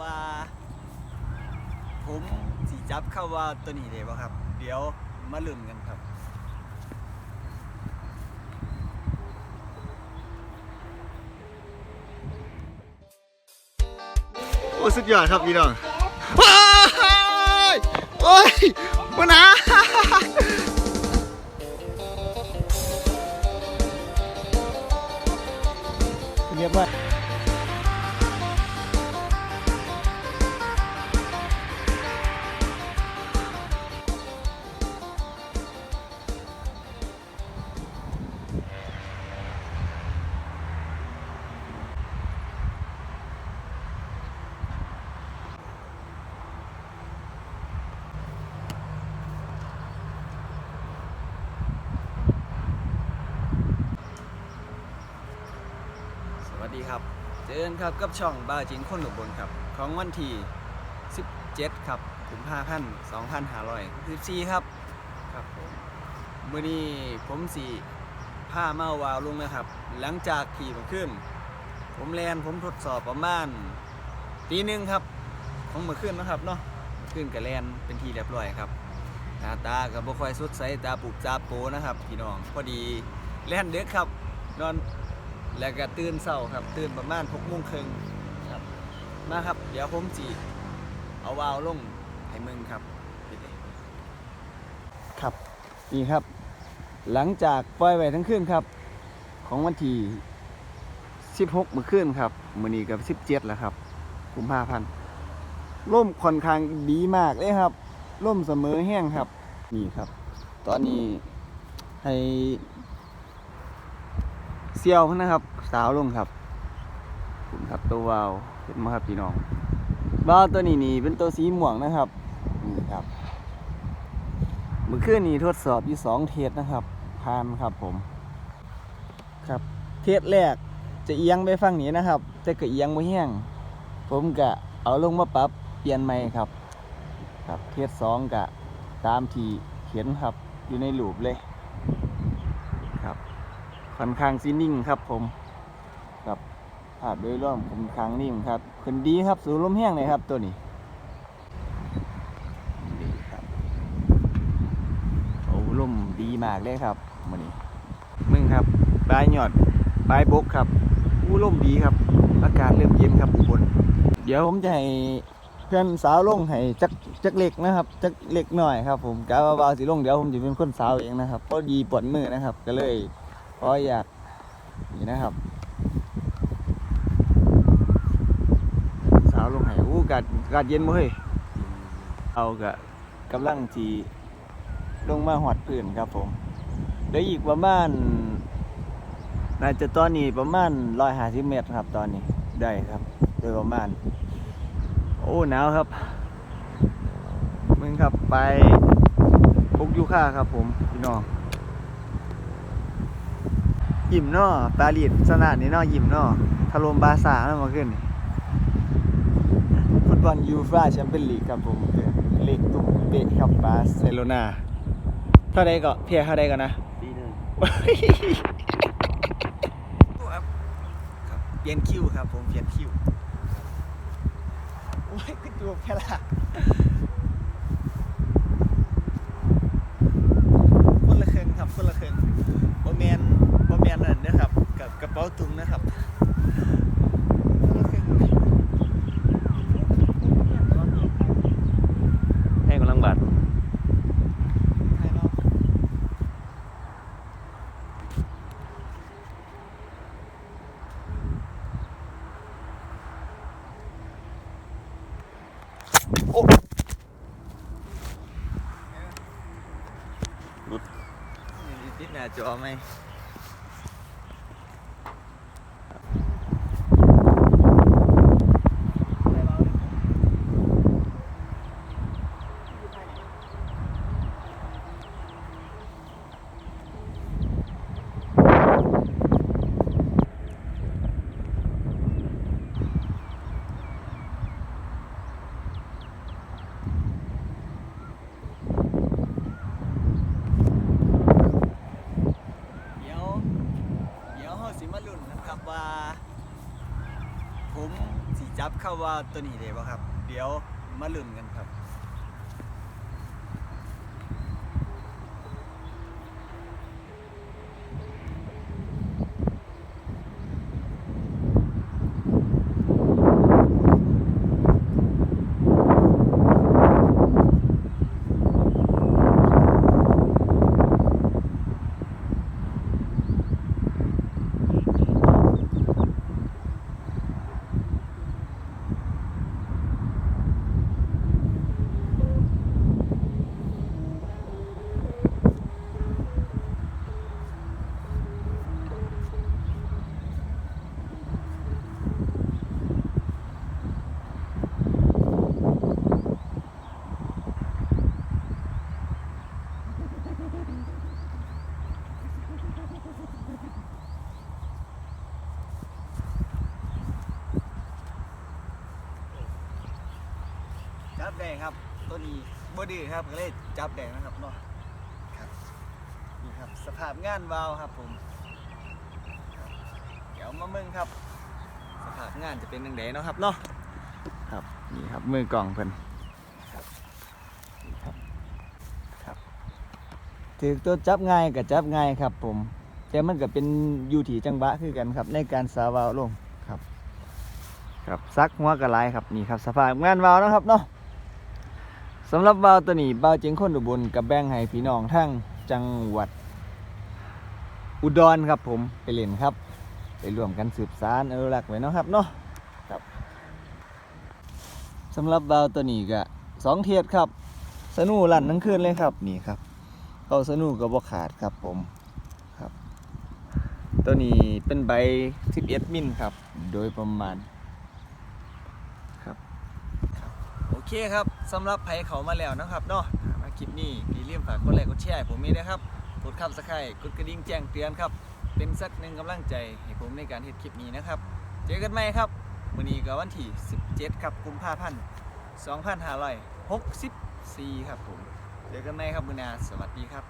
ว่า ผมสิจับเข้าว่าตัวนี้ได้บ่ครับ เดี๋ยวมาลุ้นกันครับโอ้สุดยอดครับพี่น้องว้ายโอ้ยมานะเรียบร้อย วัสดีครับ เจอกันครับกับช่องบ้าจริงคนหนุบนครับ ของวันที่ 17 ครับกุมภาพันธ์2564ครับ ครับผมมื่อนี้ผมสีผ้าเมาวาวลงนะครับ หลังจากขี่มาขึ้น ผมแลนผมทดสอบประมาณตีหนึ่งครับ ของเมื่อคืนนะครับเนาะเมื่อคืนกับแลนเป็นทีเรียบร้อยครับหน้าตากับบ่คอยสดใสตาปุบตาโปนะครับพี่น้องพอดีแลนเด็กครับนอน แล้วก็ตื่นเศร้าครับ ตื่นประมาณหกโมงครึ่งครับ มาครับ เดี๋ยวผมจีเอาวาวลงให้มึงครับ ครับนี่ครับ หลังจากปล่อยไว้ทั้งคืนครับ ของวันที่16มื้อคืนครับมื้อนี้กับ17แล้วครับกุมภาพันธ์ร่มค่อนข้างดีมากเลยครับร่มเสมอแห้งครับ นี่ครับ ตอนนี้ให้ เซียวพนะครับ สาวลงครับคุณครับตัววาวเห็นไหมครับพี่น้องวาตัวนี้นี่เป็นตัวสีม่วงนะครับนี่ครับเมื่อคืนนี้ทดสอบอยู่สองเทสนะครับผ่านครับผม ครับเทสแรกจะเอียงไปฝั่งนี้นะครับแต่ก็เอียงไม่แห้งผมกะเอาลงมาปรับเปลี่ยนใหม่ครับ ครับเทสสองกะตามที่เขียนครับอยู่ในรูปเลย ค่อนข้างซีนิ่งครับผมครับภาพโดยรวมผมค้างนิ่งครับขึ้นดีครับ สูลมแห้งเลยครับตัวนี้ดีครับโอ้ลมดีมากเลยครับมันนี้มึงครับปลายหยอดปลายบกครับอู้ลมดีครับ อากาศเริ่มเย็นครับอุบลเดี๋ยวผมจะให้เพื่อนสาวลงให้จักจักเล็กนะครับจักเล็กหน่อยครับ ผมกะว่าเบาสิลงเดี๋ยวผมจะเป็นคนสาวเองนะครับก็ดีปวดมือนะครับ ก็เลย ขออยากนี่นะครับ สาวลงให้อู้ากาศอากาศเย็นบ่เฮ้ยเอากะกำลังจีลงมาหอดพื้นครับผมเดี๋ยวอีกประมาณน่าจะตอนนี้ประมาณร้อยห้าสิบเมตรครับตอนนี้ได้ครับ โดยประมาณ โอ้หนาวครับมึงครับไปปุกยูค่าครับผมพี่น้อง ยิมเนาะปารีสสนามนี่เนาะยิมเนาะทะลมบาซ่าเนาะมาขึ้นนี่ฟุตบอลยูฟ่าแชมเปี้ยนลีกครับผมเล็กตุ้มเปะครับบาร์เซโลนาเท่าใดก็เพียเท่าใดก็นะปีหนึ่งครับครับเปลี่ยนคิวครับผมเปลี่ยนคิวโอ้ยขึ้นตัวแค่ละคนละเครื่องครับคนละเครื่องบอแมนบอแมนนั่นนะครับ กับกระเป๋าถุงนะครับคนละเครื่องให้กำลังบาดภายนอกโอ้มีติดหน้าจอไหมผม ข้าว่าตัวนี้ได้บ่ครับ เดี๋ยวมาลุ้นกันครับ จับแดงครับ ตัวนี้บ่ดื้ครับก็เลยจับแดงนะครับเนาะครับนี่ครับสภาพงานวาวครับผมเดี๋ยวมาเมืองครับ สภาพงานจะเป็นยังไงเนาะครับเนาะครับนี่ครับมือกล่องเพิ่นครับนี่ครับครับถือตัวจับง่ายกับจับง่ายครับผมแต่มันก็เป็นยู่ที่จังหวะคือกันครับ ในการสาวาวลงครับ ครับซักหัวกระไรครับนี่ครับสภาพงานวาวนะครับเนาะ สำหรับวาวตัวนี้วาวเจียงคนอุบลกับแบ่งให้พี่น้องทั้งจังหวัด อุดรครับผมไปเล่นครับ ไปร่วมกันสืบสารอนุรักษ์ไว้เนาะครับเนาะครับสำหรับวาวตัวนี้ก็สองเทียดครับ สนูลั่นทั้งคืนเลยครับนี่ครับเข้าสนูกับบขาดครับผมครับ ตัวนี้เป็นใบ 11 มิลครับ โดยประมาณ โอ เคครับสำหรับไผเขามาแล้วนะครับเนาะอ่ามาคลิปนี้อย่าลืมฝากกดไลค์กดแชร์ผมมีนะครับกดคับสไครต์กดกระดิ่งแจ้งเตือนครับ เป็นสักหนึ่งกำลังใจให้ผมในการเห็ดคลิปนี้นะครับ เจอกันใหม่ครับวันนี้ก็วันที่ 17 ครับกุมภาพันธ์2564 ครับผม เจอกันใหม่ครับมือนาสวัสดีครับ